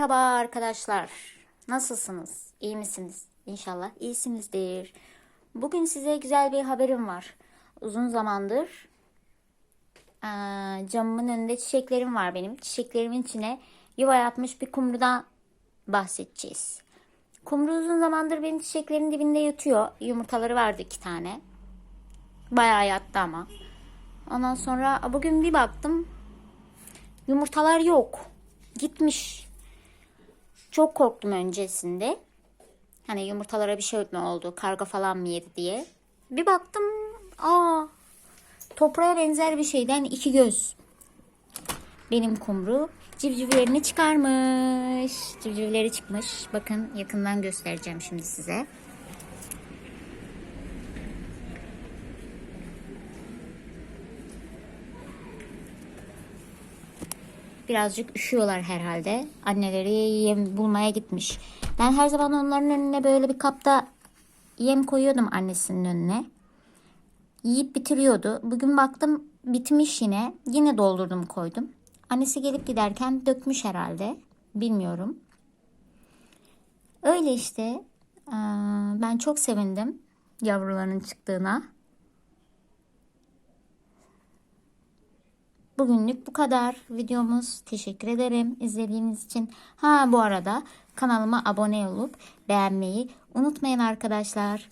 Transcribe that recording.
Merhaba arkadaşlar. Nasılsınız? İyi misiniz? İnşallah iyisinizdir. Bugün size güzel bir haberim var. Uzun zamandır eee, camımın önünde çiçeklerim var benim. Çiçeklerimin içine yuva yapmış bir kumrudan bahsedeceğiz. Kumru uzun zamandır benim çiçeklerin dibinde yatıyor. Yumurtaları vardı iki tane. Bayağı yattı ama. Ondan sonra bugün bir baktım yumurtalar yok. Gitmiş. Çok korktum öncesinde. Hani yumurtalara bir şey mi oldu, karga falan mı yedi diye. Bir baktım, aa toprağa benzer bir şeyden iki göz. Benim kumru civcivlerini çıkarmış. Civcivleri çıkmış. Bakın yakından göstereceğim şimdi size. Birazcık üşüyorlar herhalde. Anneleri yem bulmaya gitmiş. Ben her zaman onların önüne böyle bir kapta yem koyuyordum annesinin önüne. Yiyip bitiriyordu. Bugün baktım bitmiş yine. Yine doldurdum koydum. Annesi gelip giderken dökmüş herhalde. Bilmiyorum. Öyle işte. Ee, Ben çok sevindim yavruların çıktığına. Bugünlük bu kadar videomuz. Teşekkür ederim izlediğiniz için. Ha bu arada kanalıma abone olup beğenmeyi unutmayın arkadaşlar.